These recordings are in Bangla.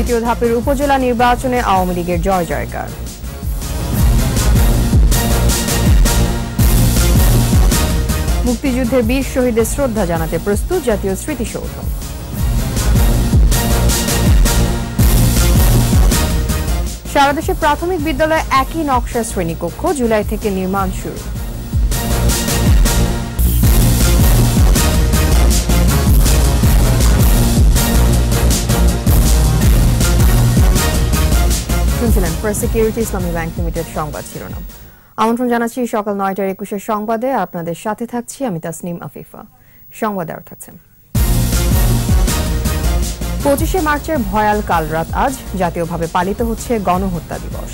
তৃতীয় ধাপের উপজেলা নির্বাচনে আওয়ামী লীগের জয় জয়কার। মুক্তিযুদ্ধের বীর শহীদের শ্রদ্ধা জানাতে প্রস্তুত জাতীয় স্মৃতিসৌধ। সারাদেশে প্রাথমিক বিদ্যালয়ে একই নকশা শ্রেণীকক্ষ জুলাই থেকে নির্মাণ শুরু। প্রেস সিকিউরিটি ইসলামী ব্যাংক লিমিটেড সংবাদ শিরোনাম। আমন্ত্রণ জানাচ্ছি সকাল নয়টার একুশে সংবাদে। আপনাদের সাথে থাকছি আমি তাসনিম আফিফা। সংবাদে আরও থাকছেন পঁচিশে মার্চের ভয়াল কাল রাত আজ জাতীয়ভাবে পালিত হচ্ছে গণহত্যা দিবস।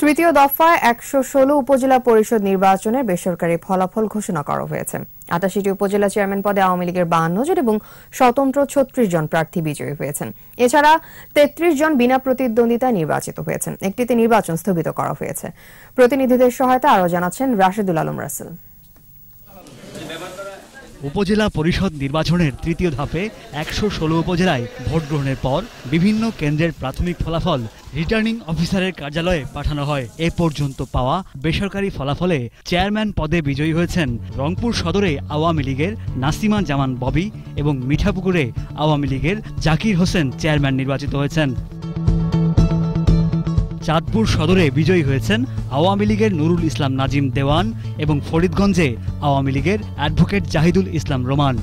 তৃতীয় দফায় একশো ষোলো উপজেলা পরিষদ নির্বাচনে বেসরকারি ফলাফল ঘোষণা করা হয়েছে। আটাশিটি উপজেলা চেয়ারম্যান পদে আওয়ামী লীগের বাহান্ন জন এবং স্বতন্ত্র ছত্রিশ জন প্রার্থী বিজয়ী হয়েছেন। এছাড়া তেত্রিশ জন বিনা প্রতিদ্বন্দ্বিতায় নির্বাচিত হয়েছেন। একটিতে নির্বাচন স্থগিত করা হয়েছে। প্রতিনিধিদের সহায়তা আরও জানাচ্ছেন রাশেদুল আলম রাসেল। উপজেলা পরিষদ নির্বাচনের তৃতীয় ধাপে একশো ষোলো উপজেলায় ভোট গ্রহণের পর বিভিন্ন কেন্দ্রের প্রাথমিক ফলাফল রিটার্নিং অফিসারের কার্যালয়ে পাঠানো হয়। এ পর্যন্ত পাওয়া বেসরকারি ফলাফলে চেয়ারম্যান পদে বিজয়ী হয়েছেন রংপুর সদরে আওয়ামী লীগের নাসিমা জামান ববি এবং মিঠাপুকুরে আওয়ামী লীগের জাকির হোসেন চেয়ারম্যান নির্বাচিত হয়েছেন। চাঁদপুর সদরে বিজয়ী হয়েছেন আওয়ামী লীগের নুরুল ইসলাম নাজিম দেওয়ান এবং ফরিদগঞ্জে আওয়ামী লীগের অ্যাডভোকেট জাহিদুল ইসলাম রোমান।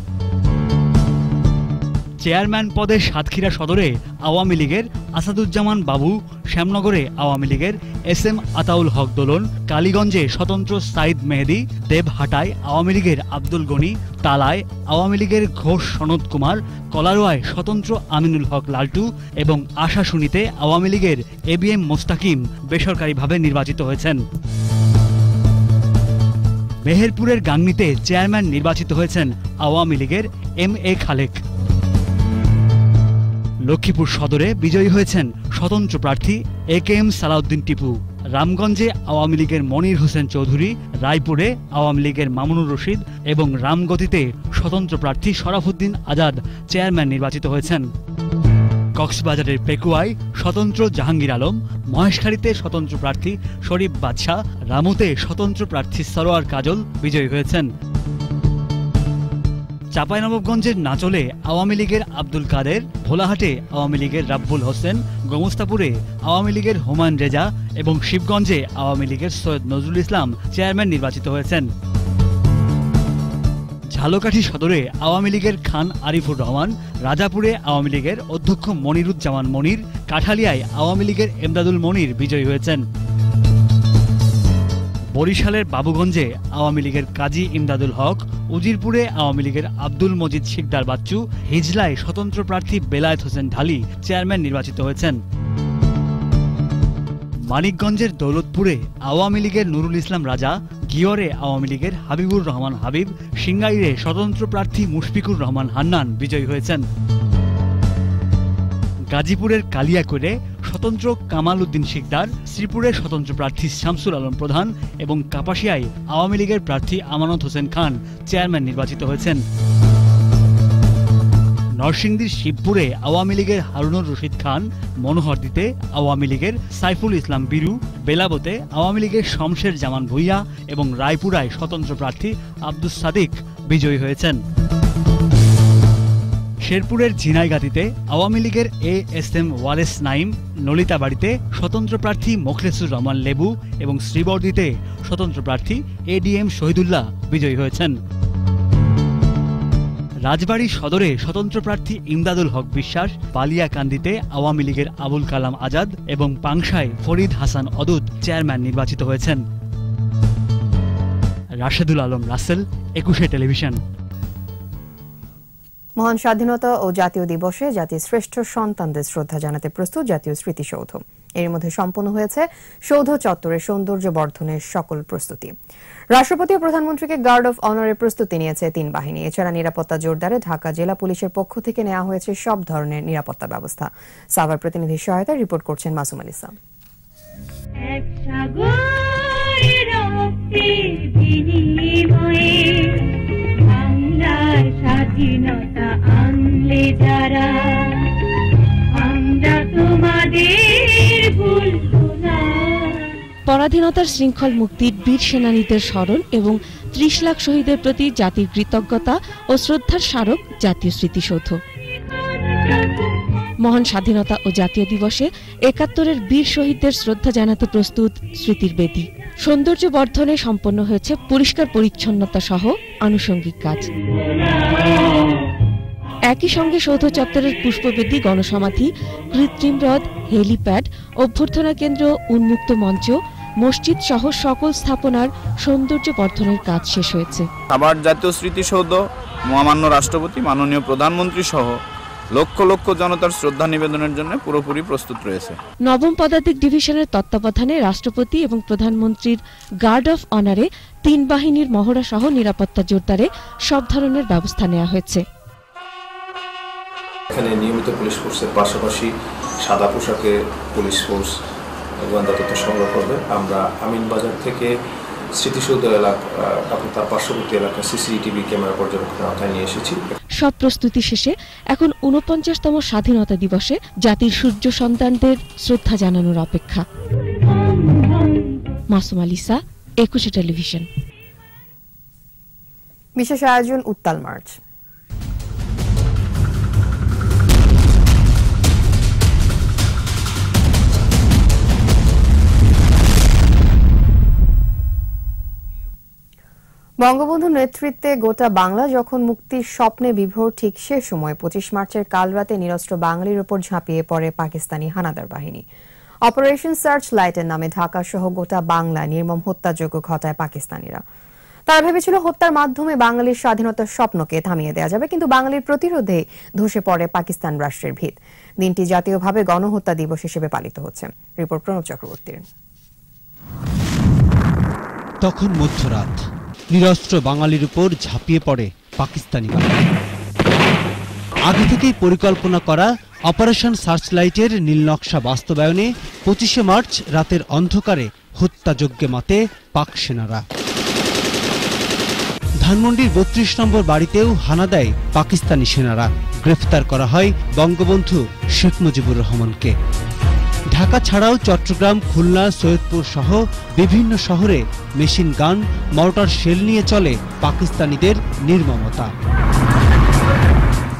চেয়ারম্যান পদে সাতক্ষীরা সদরে আওয়ামী লীগের আসাদুজ্জামান বাবু, শ্যামনগরে আওয়ামী লীগের এস এম আতাউল হক দোলন, কালীগঞ্জে স্বতন্ত্র সাইদ মেহেদি, দেবহাটায় আওয়ামী লীগের আব্দুল গনি তালায় আওয়ামী লীগের ঘোষ সনদ কুমার, কলারোয়ায় স্বতন্ত্র আমিনুল হক লালটু এবং আশাশুনিতে আওয়ামী লীগের এ বি এম মোস্তাকিম বেসরকারিভাবে নির্বাচিত হয়েছেন। মেহেরপুরের গাংনীতে চেয়ারম্যান নির্বাচিত হয়েছেন আওয়ামী লীগের এম এ খালেক। লক্ষ্মীপুর সদরে বিজয়ী হয়েছেন স্বতন্ত্র প্রার্থী A K M Salahuddin Tipu. রামগঞ্জে Awami লীগের মনির হোসেন চৌধুরী, রায়পুরে আওয়ামী লীগের মামুনুর রশিদ এবং রামগতিতে স্বতন্ত্র প্রার্থী শরাফুদ্দিন আজাদ চেয়ারম্যান নির্বাচিত হয়েছেন। কক্সবাজারের পেকুয়ায় স্বতন্ত্র জাহাঙ্গীর আলম, মহেশখালীতে স্বতন্ত্র প্রার্থী শরীফ বাদশাহ, রামুতে স্বতন্ত্র প্রার্থী সরোয়ার কাজল বিজয়ী হয়েছেন। চাঁপাইনবাবগঞ্জের নাচলে আওয়ামী লীগের আব্দুল কাদের, ভোলাহাটে আওয়ামী লীগের রাব্বুল হোসেন, গোমস্তাপুরে আওয়ামী লীগের হুমায়ুন রেজা এবং শিবগঞ্জে আওয়ামী লীগের সৈয়দ নজরুল ইসলাম চেয়ারম্যান নির্বাচিত হয়েছেন। ঝালকাঠি সদরে আওয়ামী লীগের খান আরিফুর রহমান, রাজাপুরে আওয়ামী লীগের অধ্যক্ষ মনিরুজ্জামান মনির, কাঠালিয়ায় আওয়ামী লীগের এমদাদুল মনির বিজয়ী হয়েছেন। বরিশালের বাবুগঞ্জে আওয়ামী লীগের কাজী ইমদাদুল হক, উজিরপুরে আওয়ামী লীগের আব্দুল মজিদ শিকদার বাচ্চু, হিজলায় স্বতন্ত্র প্রার্থী বেলায়েত হোসেন ঢালি চেয়ারম্যান নির্বাচিত হয়েছেন। মানিকগঞ্জের দৌলতপুরে আওয়ামী লীগের নুরুল ইসলাম রাজা, গিয়রে আওয়ামী লীগের হাবিবুর রহমান হাবিব, সিঙ্গাইরে স্বতন্ত্র প্রার্থী মুশফিকুর রহমান হান্নান বিজয়ী হয়েছেন। গাজীপুরের কালিয়াকৈরে স্বতন্ত্র কামাল উদ্দিন শিকদার শ্রীপুরে স্বতন্ত্র প্রার্থী শামসুল আলম প্রধান এবং কাপাসিয়ায় আওয়ামী লীগের প্রার্থী আমানত হোসেন খান চেয়ারম্যান নির্বাচিত হয়েছেন। নরসিংদীর শিবপুরে আওয়ামী লীগের হারুনুর রশিদ খান, মনোহরদিতে আওয়ামী লীগের সাইফুল ইসলাম বিরু, বেলাবতে আওয়ামী লীগের শমশের জামান ভুইয়া এবং রায়পুরায় স্বতন্ত্র প্রার্থী আব্দুস সাদিক বিজয়ী হয়েছেন। শেরপুরের ঝিনাইগাতিতে আওয়ামী লীগের A S M Wallace Naim নলিতাবাড়িতে স্বতন্ত্র প্রার্থী মোখলেসুর রহমান লেবু এবং শ্রীবর্দিতে স্বতন্ত্র প্রার্থী এডিএম শহীদুল্লাহ বিজয়ী হয়েছেন। রাজবাড়ী সদরে স্বতন্ত্র প্রার্থী ইমদাদুল হক বিশ্বাস, বালিয়াকান্দিতে আওয়ামী লীগের আবুল কালাম আজাদ এবং পাংশায় ফরিদ হাসান অদুদ চেয়ারম্যান নির্বাচিত হয়েছেন। রাশেদুল আলম রাসেল, একুশে টেলিভিশন। মহান স্বাধীনতা ও জাতীয় দিবসে জাতির শ্রেষ্ঠ সন্তানদের শ্রদ্ধা জানাতে প্রস্তুত জাতীয় স্মৃতিসৌধ। এর মধ্যে সম্পন্ন হয়েছে সৌধ চত্বরের সৌন্দর্য বর্ধনের সকল প্রস্তুতি। রাষ্ট্রপতি ও প্রধানমন্ত্রীকে গার্ড অফ অনারের প্রস্তুতি নিয়েছে তিন বাহিনী। এছাড়া নিরাপত্তা জোরদারে ঢাকা জেলা পুলিশের পক্ষ থেকে নেওয়া হয়েছে সব ধরনের নিরাপত্তা ব্যবস্থা। সাভার প্রতিনিধির সহায়তায় রিপোর্ট করছেন মাসুম আল ইসলাম। এক স্বাধীনতা আনলে যারা, আমরা তোমাদের পরাধীনতার শৃঙ্খল মুক্তির বীর সেনানীদের স্মরণ এবং ত্রিশ লাখ শহীদের প্রতি জাতির কৃতজ্ঞতা ও শ্রদ্ধার স্মারক জাতীয় স্মৃতিসৌধ। মহান স্বাধীনতা ও জাতীয় দিবসে একাত্তরের বীর শহীদদের শ্রদ্ধা জানাতে প্রস্তুত স্মৃতির বেদী। সৌন্দর্য বর্ধনে সম্পন্ন হয়েছে পরিষ্কার পরিচ্ছন্নতা সহ আনুষঙ্গিক কাজ। একই সঙ্গে সৌধ চত্বরের পুষ্পবেদী গণসমাধি, কৃত্রিম হ্রদ, হেলিপ্যাড, অভ্যর্থনা কেন্দ্র, উন্মুক্ত মঞ্চ, মসজিদ সহ সকল স্থাপনার সৌন্দর্য বর্ধনের কাজ শেষ হয়েছে। আবার জাতীয় স্মৃতিসৌধ, মহামান্য রাষ্ট্রপতি, মাননীয় প্রধানমন্ত্রী সহ লক্ষ লক্ষ জনতার শ্রদ্ধা নিবেদনের জন্য পুরোপুরি প্রস্তুত রয়েছে। নবম পদাতিক ডিভিশনের তত্ত্বাবধানে রাষ্ট্রপতি এবং প্রধানমন্ত্রীর গার্ড অফ অনারে তিন বাহিনীর মহড়া সহ নিরাপত্তা জোরদারে সব ধরনের ব্যবস্থা নেওয়া হয়েছে। এখানে নিয়মিত পুলিশ ফোর্সের পাশাপাশি সাদা পোশাকে পুলিশ ফোর্স গোয়েন্দা তথ্য সংগ্রহ করবে। আমরা আমিন বাজার থেকে স্মৃতিসৌধ এলাকা এবং তার পার্শ্ববর্তী এলাকা সিসিটিভি ক্যামেরা পর্যবেক্ষণের আওতায় নিয়ে এসেছি। সব প্রস্তুতি শেষে এখন উনপঞ্চাশতম স্বাধীনতা দিবসে জাতির সূর্য সন্তানদের শ্রদ্ধা জানানোর অপেক্ষা। মাসুম আলিসা একুশে টেলিভিশন। বিশেষ আয়োজন উত্তাল মার্চ। বঙ্গবন্ধুর নেতৃত্বে গোটা বাংলা যখন মুক্তির স্বপ্নে বিভোর ঠিক সে সময়, পঁচিশ মার্চের কাল রাতে নিরস্ত্র বাঙালির ওপর ঝাঁপিয়ে পড়ে পাকিস্তানি হানাদার বাহিনী। অপারেশন সার্চ লাইটের নামে ঢাকা সহ গোটা বাংলা নির্মম হত্যাযোগ্য ঘটায় পাকিস্তানিরা। তারা ভেবেছিল হত্যার মাধ্যমে বাঙালির স্বাধীনতার স্বপ্নকে থামিয়ে দেওয়া যাবে, কিন্তু বাঙালির প্রতিরোধে ধসে পড়ে পাকিস্তান রাষ্ট্রের ভিত। দিনটি জাতীয়ভাবে গণহত্যা দিবস হিসেবে পালিত হচ্ছে। রিপোর্ট প্রণব চক্রবর্তীর। তখন মধ্যরাত। নিরস্ত্র বাঙালির উপর ঝাঁপিয়ে পড়ে পাকিস্তানি বাহিনী। আগে থেকেই পরিকল্পনা করা অপারেশন সার্চলাইটের নীলনকশা বাস্তবায়নে পঁচিশে মার্চ রাতের অন্ধকারে হত্যাযজ্ঞে মাতে পাক সেনারা। ধানমন্ডির বত্রিশ নম্বর বাড়িতেও হানা দেয় পাকিস্তানি সেনারা। গ্রেফতার করা হয় বঙ্গবন্ধু শেখ মুজিবুর রহমানকে। ঢাকা ছাড়াও চট্টগ্রাম, খুলনা, সৈয়দপুর সহ বিভিন্ন শহরে মেশিন গান, মর্টার শেল নিয়ে চলে পাকিস্তানিদের নির্মমতা।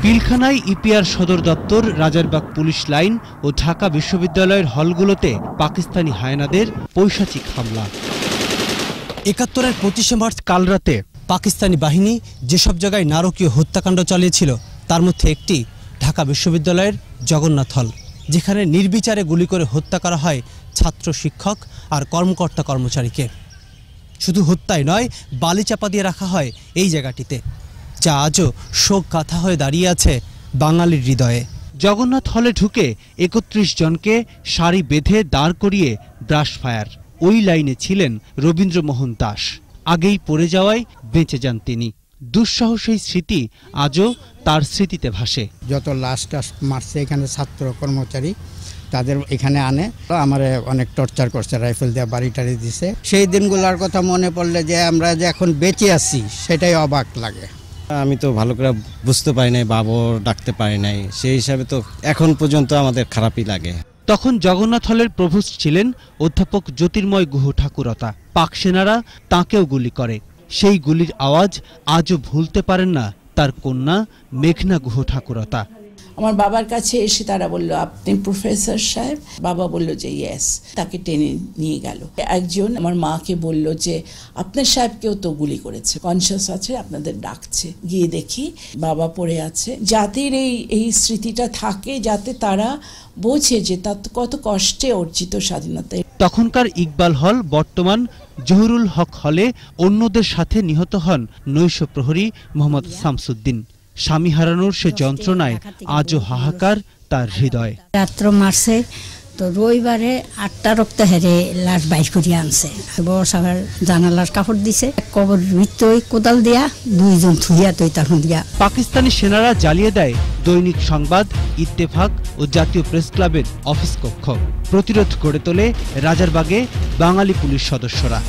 পিলখানায় ইপিআর সদর দপ্তর, রাজারবাগ পুলিশ লাইন ও ঢাকা বিশ্ববিদ্যালয়ের হলগুলোতে পাকিস্তানি হায়নাদের পৈশাচিক হামলা। একাত্তরের পঁচিশে মার্চ কালরাতে পাকিস্তানি বাহিনী যেসব জায়গায় নারকীয় হত্যাকাণ্ড চালিয়েছিল, তার মধ্যে একটি ঢাকা বিশ্ববিদ্যালয়ের জগন্নাথ হল। যেখানে নির্বিচারে গুলি করে হত্যা করা হয় ছাত্র শিক্ষক আর কর্মকর্তা কর্মচারীকে। শুধু হত্যাই নয়, বালি চাপা দিয়ে রাখা হয় এই জায়গাটিতে, যা আজও শোক গাথা হয়ে দাঁড়িয়ে আছে বাঙালির হৃদয়ে। জগন্নাথ হলে ঢুকে একত্রিশ জনকে সারি বেঁধে দাঁড় করিয়ে ব্রাশ ফায়ার। ওই লাইনে ছিলেন রবীন্দ্রমোহন দাস। আগেই পড়ে যাওয়ায় বেঁচে যান তিনি। দুঃসহ সেই স্মৃতি আজও তার স্মৃতিতে ভাসে। যত লাশ টাস মারছে এখানে ছাত্র কর্মচারী তাদের এখানে আনে। আমার অনেক টর্চার করছে রাইফেল দিয়ে বাড়ি টাড়ি দিছে। সেই দিনগুলোর কথা মনে পড়লে যে আমরা যে এখন বেঁচে আছি সেটাই অবাক লাগে। আমি তো ভালো করে বুঝতে পারি নাই বাবর ডাকতে পারি নাই। সেই হিসাবে তো এখন পর্যন্ত আমাদের খারাপই লাগে। তখন জগন্নাথ হলের প্রভোস্ট ছিলেন অধ্যাপক জ্যোতির্ময় গুহ ঠাকুরতা। পাক সেনারা তাঁকেও গুলি করে। সেই গুলির আওয়াজ আজও ভুলতে পারেন না তার কন্যা মেঘনা গুহ ঠাকুরতা। আমার বাবার কাছে এসে তারা বলল, আপনি প্রফেসর সাহেব? বাবা বলল যে ইয়েস তাকে টেনে নিয়ে গেল। একজন আমার মাকে বলল যে, আপনার সাহেবকেও তো গুলি করেছে। কনসিয়াস আছে, আপনাদের ডাকছে। গিয়ে দেখি বাবা পড়ে আছে। জাতির এই এই স্মৃতিটা থাকে যাতে তারা বোঝে যে তার কত কষ্টে অর্জিত স্বাধীনতা। তখনকার ইকবাল হল বর্তমান জহুরুল হক হলে অন্যদের সাথে নিহত হন নৈশ প্রহরী মোহাম্মদ শামসুদ্দিন। স্বামী হারানোর সে যন্ত্রণায় আজও হাহাকার তার হৃদয়। রাত্র মারছে তো রবিবারে আটটা রক্ত হেরে লাশ বাইর করিয়া আনছে। বড় সাহেবের জানালার কাপড় দিছে কবর ভিতরে কোদাল দিয়া দুইজন থুইয়া তৈ তখন দিয়া পাকিস্তানি সেনারা জ্বালিয়ে দেয় দৈনিক সংবাদ, ইত্তেফাক ও জাতীয় প্রেস ক্লাবের অফিস কক্ষ। প্রতিরোধ গড়ে তোলে রাজারবাগে বাঙালি পুলিশ সদস্যরা।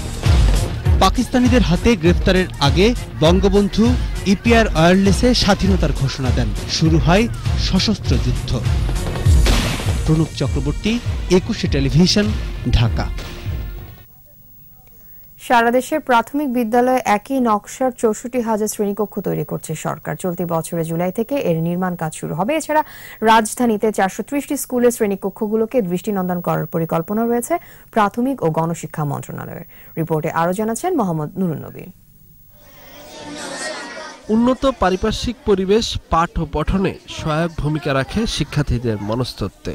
পাকিস্তানিদের হাতে গ্রেফতারের আগে বঙ্গবন্ধু ইপিআর ওয়্যারলেসে স্বাধীনতার ঘোষণা দেন। শুরু হয় সশস্ত্র যুদ্ধ। প্রণব চক্রবর্তী একুশে টেলিভিশন ঢাকা। সারা দেশের প্রাথমিক বিদ্যালয়ে একই নকশার চৌষট্টি হাজার শ্রেণীকক্ষ তৈরি করছে সরকার। চলতি বছরের জুলাই থেকে এর নির্মাণ কাজ শুরু হবে। এছাড়া রাজধানীতে চারশো ত্রিশটি স্কুলের শ্রেণীকক্ষগুলোকে দৃষ্টিনন্দন করার পরিকল্পনা রয়েছে প্রাথমিক ও গণশিক্ষা মন্ত্রণালয়ের। রিপোর্টে আরও জানাচ্ছেন মোহাম্মদ নুরুন্নবী উন্নত পারিপার্শ্বিক পরিবেশ পাঠ ও পঠনে সহায়ক ভূমিকা রাখে শিক্ষার্থীদের মনস্তত্ত্বে।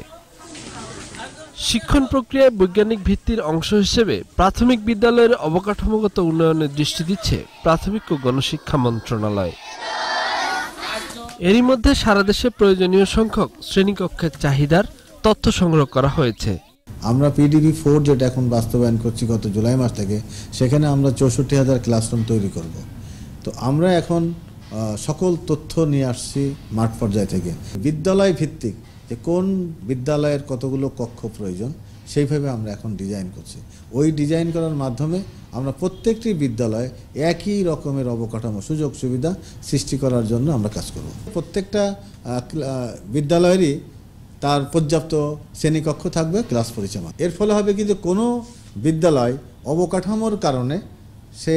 শিক্ষণ প্রক্রিয়ায় বৈজ্ঞানিক ভিত্তির অংশ হিসেবে প্রাথমিক বিদ্যালয়ের অবকাঠামোগত উন্নয়নের দৃষ্টি দিচ্ছে প্রাথমিক ও গণশিক্ষা মন্ত্রণালয়। এরই মধ্যে সারা দেশে প্রয়োজনীয় সংখ্যক শ্রেণীকক্ষের চাহিদার তথ্য সংগ্রহ করা হয়েছে। আমরা পিডিবি ফোর যেটা এখন বাস্তবায়ন করছি গত জুলাই মাস থেকে, সেখানে আমরা চৌষট্টি হাজার ক্লাসরুম তৈরি করব। তো আমরা এখন সকল তথ্য নিয়ে আসছি মাঠ পর্যায় থেকে। বিদ্যালয় ভিত্তিক যে কোন বিদ্যালয়ের কতগুলো কক্ষ প্রয়োজন সেইভাবে আমরা এখন ডিজাইন করছি। ওই ডিজাইন করার মাধ্যমে আমরা প্রত্যেকটি বিদ্যালয়ে একই রকমের অবকাঠামো, সুযোগ সুবিধা সৃষ্টি করার জন্য আমরা কাজ করব। প্রত্যেকটা বিদ্যালয়েরই তার পর্যাপ্ত শ্রেণীকক্ষ থাকবে, ক্লাস পরিচালনা এর ফলে হবে কি যে কোনো বিদ্যালয় অবকাঠামোর কারণে সে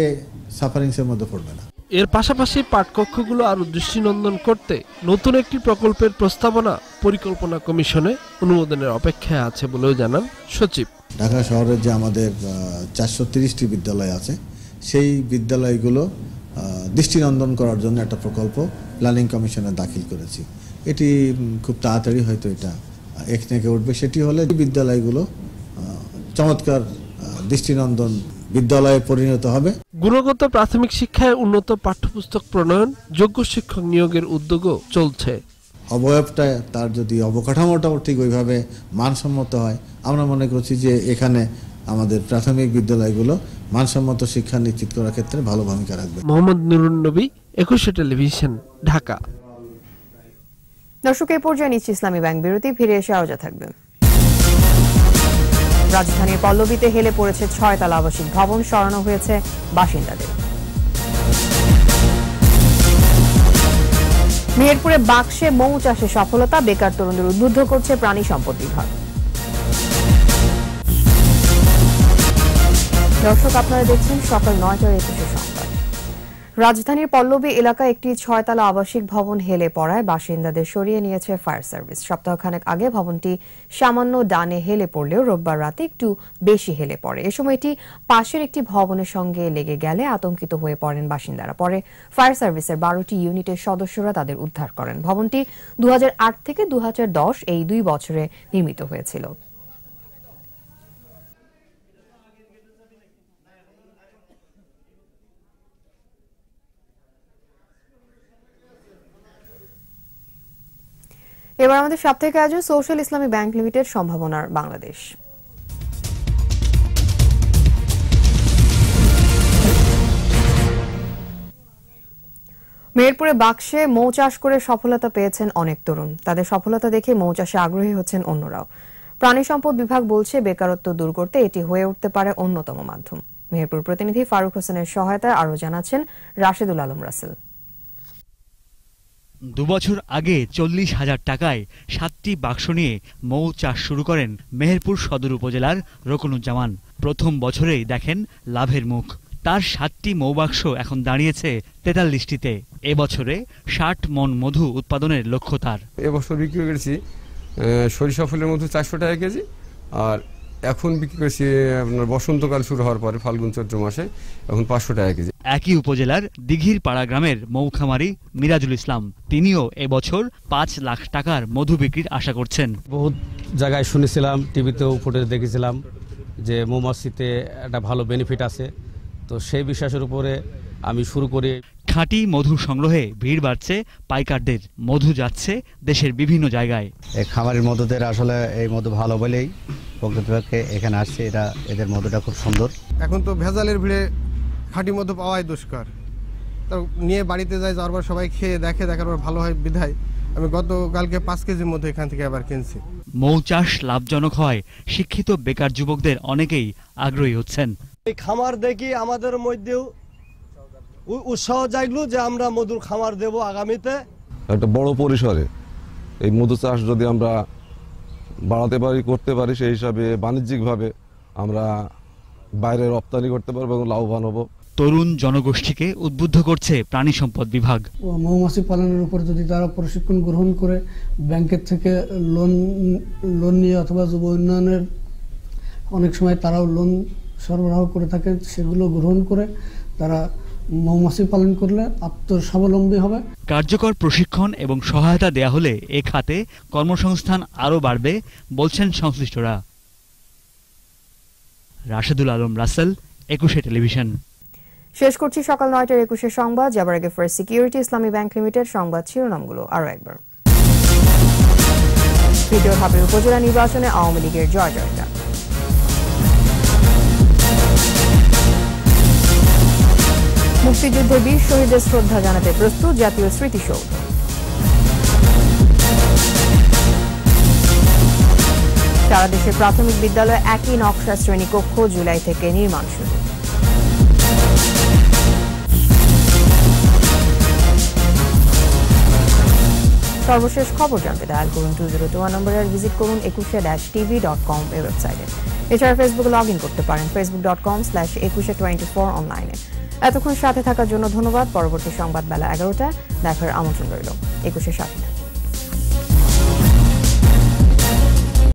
সাফারিংসের মধ্যে পড়বে না। এর পাশাপাশি পাঠকক্ষগুলো আরও দৃষ্টিনন্দন করতে নতুন একটি প্রকল্পের প্রস্তাবনা পরিকল্পনা কমিশনে অনুমোদনের অপেক্ষায় আছে বলেও জানান সচিব। ঢাকা শহরের যে আমাদের চারশো তিরিশটি বিদ্যালয় আছে, সেই বিদ্যালয়গুলো দৃষ্টিনন্দন করার জন্য একটা প্রকল্প প্ল্যানিং কমিশনে দাখিল করেছি। এটি খুব তাড়াতাড়ি হয়তো এটা একনেকে উঠবে। সেটি হলে বিদ্যালয়গুলো চমৎকার দৃষ্টিনন্দন বিদ্যালয়ে পরিণত হবে। গুণগত প্রাথমিক শিক্ষায় উন্নত পাঠ্যপুস্তক প্রণয়ন যোগ্য শিক্ষক নিয়োগের উদ্যোগও চলছে। অবয়বটা তার যদি অবকাঠামোটাও ঠিক ওইভাবে মানসম্মত হয় আমরা মনে করছি যে এখানে আমাদের প্রাথমিক বিদ্যালয়গুলো মানসম্মত শিক্ষা নিশ্চিত করার ক্ষেত্রে ভালো ভূমিকা রাখবে। মোহাম্মদ নুরুন নবী একুশে টেলিভিশন ঢাকা। দর্শক এই পর্যায়ে নিচ্ছে ইসলামী ব্যাংক বিরতি ফিরে এসে আরও যা থাকবে। রাজধানীর পল্লবীতে হেলে পড়েছে ছয়তলা আবাসিক ভবন, সরানো হয়েছে বাসিন্দাদের। মেহেরপুরে বাক্সে মৌ চাষে সফলতা, বেকার তরুণদের উদ্বুদ্ধ করছে প্রাণী সম্পদ বিভাগ। দর্শক, আপনারা দেখছেন সকাল নয়টার একুশে রাজধানীর পল্লবী এলাকায় একটি ছয়তলা আবাসিক ভবন হেলে পড়ায় বাসিন্দাদের সরিয়ে নিয়েছে ফায়ার সার্ভিস। সপ্তাহখানেক আগে ভবনটি সামান্য ডানে হেলে পড়লেও রোববার রাতে একটু বেশি হেলে পড়ে। এ সময় এটি পাশের একটি ভবনের সঙ্গে লেগে গেলে আতঙ্কিত হয়ে পড়েন বাসিন্দারা। পরে ফায়ার সার্ভিসের বারোটি ইউনিটের সদস্যরা তাদের উদ্ধার করেন। ভবনটি দু হাজার আট থেকে দু হাজার দশ এই দুই বছরে নির্মিত হয়েছিল। এবার আমাদের সাপ্তাহিক আয়োজন সোশ্যাল ইসলামী ব্যাংক লিমিটেড সম্ভাবনার বাংলাদেশ। মেহেরপুরে বাক্সে মৌ চাষ করে সফলতা পেয়েছেন অনেক তরুণ। তাদের সফলতা দেখে মৌ চাষে আগ্রহী হচ্ছেন অন্যরাও। প্রাণী সম্পদ বিভাগ বলছে, বেকারত্ব দূর করতে এটি হয়ে উঠতে পারে অন্যতম মাধ্যম। মেহেরপুর প্রতিনিধি ফারুক হোসেনের সহায়তায় আরও জানাচ্ছেন রাশেদুল আলম রাসেল। দুবছর আগে চল্লিশ হাজার টাকায় সাতটি বাক্স নিয়ে মৌ চাষ শুরু করেন মেহেরপুর সদর উপজেলার রকনুজ্জামান। প্রথম বছরেই দেখেন লাভের মুখ। তার সাতটি মৌবাক্স এখন দাঁড়িয়েছে তেতাল্লিশটিতে। এবছরে ষাট মন মধু উৎপাদনের লক্ষ্য তার। এবছর বিক্রি করেছি সরিষা ফুলের মধু চারশো টাকা কেজি, আর এখন বিক্রি করেছি আপনার বসন্তকাল শুরু হওয়ার পরে ফাল্গুন চৈত্র মাসে এখন পাঁচশো টাকা কেজি। একই উপজেলার দিঘির পাড়া গ্রামের মৌখামারি মিরাজুল ইসলাম। তিনিও এবছর পাঁচ লাখ টাকার মধু বিক্রির আশা করছেন। বহুত জায়গায় শুনেছিলাম টিভিতেও ফুটেজ দেখেছিলাম যে মৌমাছিতে একটা ভালো বেনিফিট আছে। তো সেই বিশ্বাসের উপরে আমি শুরু করি। খাঁটি মধু সংগ্রহে ভিড় বাড়ছে পাইকারদের। মধু যাচ্ছে দেশের বিভিন্ন জায়গায়। এই খামারের মধুদের আসলে এই মধু ভালো বলেই প্রকৃতপক্ষে এখানে আসছে। এটা এদের মধুটা খুব সুন্দর। এখন তো ভেজালের ভিড়ে খাঁটি মধু পাওয়াই দুষ্কর। তো নিয়ে বাড়িতে যাই যাওয়ার পর সবাই খেয়ে দেখে দেখার পর ভালো হয় বিধায়। আমি গতকালকে পাঁচ কেজির মধ্যে এখান থেকে আবার কিনছি। মৌ চাষ লাভজনক হয় শিক্ষিত বেকার যুবকদের অনেকেই আগ্রহী হচ্ছেন। এই খামার দেখি আমাদের মধ্যেও উ- উৎসাহ জাগলো যে আমরা মধুর খামার দেব আগামীতে। একটা বড় পরিসরে এই মধু চাষ যদি আমরা বাড়াতে পারি করতে পারি সেই হিসাবে বাণিজ্যিকভাবে আমরা বাইরে রপ্তানি করতে পারব এবং লাভবান হব। তরুণ জনগোষ্ঠীকে উদ্বুদ্ধ করছে প্রাণী সম্পদ বিভাগ। মৌমাছি পালনের উপর যদি তারা প্রশিক্ষণ গ্রহণ করে ব্যাংকের থেকে লোন লোন নিয়ে অথবা যুব উন্নয়নের অনেক সময় তারাও লোন সরবরাহ করে থাকে সেগুলো গ্রহণ করে তারা মৌমাছি পালন করলে আত্মস্বাবলম্বী হবে। কার্যকর প্রশিক্ষণ এবং সহায়তা দেয়া হলে এ খাতে কর্মসংস্থান আরও বাড়বে বলছেন সংশ্লিষ্টরা। রাশেদুল আলম রাসেল একুশে টেলিভিশন। শেষ করছি সকাল নয়টার একুশে সংবাদ, যাবার আগে first security Islami bank limited সংবাদ শিরোনামগুলো আরও একবার। তৃতীয় ধাপের উপজেলা নির্বাচনে আওয়ামী লীগের জয় জয়টা মুক্তিযুদ্ধে বীর শহীদের শ্রদ্ধা জানাতে প্রস্তুত জাতীয় স্মৃতিসৌধ। সারা দেশের প্রাথমিক বিদ্যালয়ে একই নকশা শ্রেণীকক্ষ জুলাই থেকে নির্মাণ শুরু। সর্বশেষ খবর জানতে ডায়াল করুন টু জিরো টু ওয়ান নম্বরে আর ভিজিট করুন একুশে ড্যাশ টিভি ডট কম এই ওয়েবসাইটে এছাড়া ফেসবুকে লগ ইন করতে পারেন Facebook dot com slash Ekushey twenty four অনলাইনে এতক্ষণ সাথে থাকার জন্য ধন্যবাদ, পরবর্তী সংবাদ বেলা এগারোটায়। দেখার আমন্ত্রণ রইল। একুশে সাথে।